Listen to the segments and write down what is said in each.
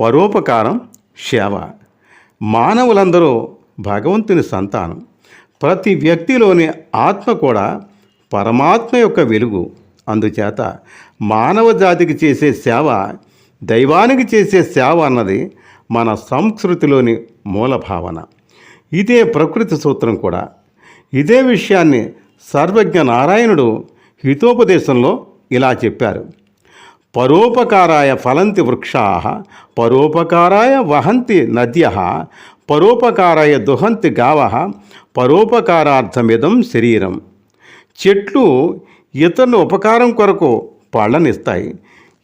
పరోపకారం సేవ మానవులందరూ భగవంతుని సంతానం. ప్రతి వ్యక్తిలోని ఆత్మ కూడా పరమాత్మ యొక్క వెలుగు. అందుచేత మానవ జాతికి చేసే సేవ దైవానికి చేసే సేవ అన్నది మన సంస్కృతిలోని మూల భావన. ఇదే ప్రకృతి సూత్రం కూడా. ఇదే విషయాన్ని సర్వజ్ఞ నారాయణుడు హితోపదేశంలో ఇలా చెప్పారు. పరోపకారాయ ఫలంతి వృక్షా పరోపకారాయ వహంతి నద్య పరోపకారాయ దుహంతి గావ పరోపకారార్థమిదం శరీరం. చెట్లు ఇతను ఉపకారం కొరకు పళ్ళనిస్తాయి.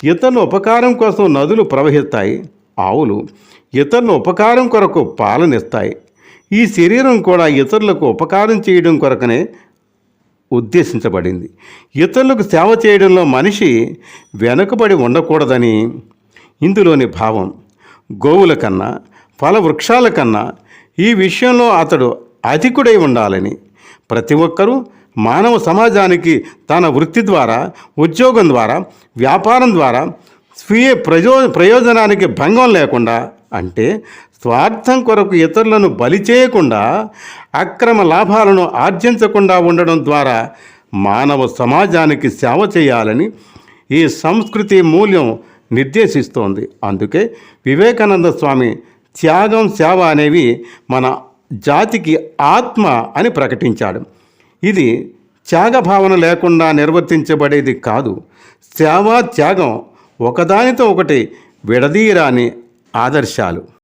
ఇతను ఉపకారం కోసం నదులు ప్రవహిస్తాయి. ఆవులు ఇతరుల ఉపకారం కొరకు పాలనిస్తాయి. ఈ శరీరం కూడా ఇతరులకు ఉపకారం చేయడం కొరకనే ఉద్దేశించబడింది. ఇతరులకు సేవ చేయడంలో మనిషి వెనుకబడి ఉండకూడదని ఇందులోని భావం. గోవుల కన్నా ఫల వృక్షాల కన్నా ఈ విషయంలో అతడు అధికుడై ఉండాలని ప్రతి ఒక్కరూ మానవ సమాజానికి తన వృత్తి ద్వారా ఉద్యోగం ద్వారా వ్యాపారం ద్వారా స్వీయ ప్రయో ప్రయోజనానికి భంగం లేకుండా అంటే స్వార్థం కొరకు ఇతరులను బలి చేయకుండా అక్రమ లాభాలను ఆర్జించకుండా ఉండడం ద్వారా మానవ సమాజానికి సేవ చేయాలని ఈ సంస్కృతి మూల్యం నిర్దేశిస్తోంది. అందుకే వివేకానంద స్వామి త్యాగం సేవ అనేవి మన జాతికి ఆత్మ అని ప్రకటించాడు. ఇది త్యాగ భావన లేకుండా నిర్వర్తించబడేది కాదు. సేవ త్యాగం ఒకదానితో ఒకటి విడదీయరాని ఆదర్శాలు.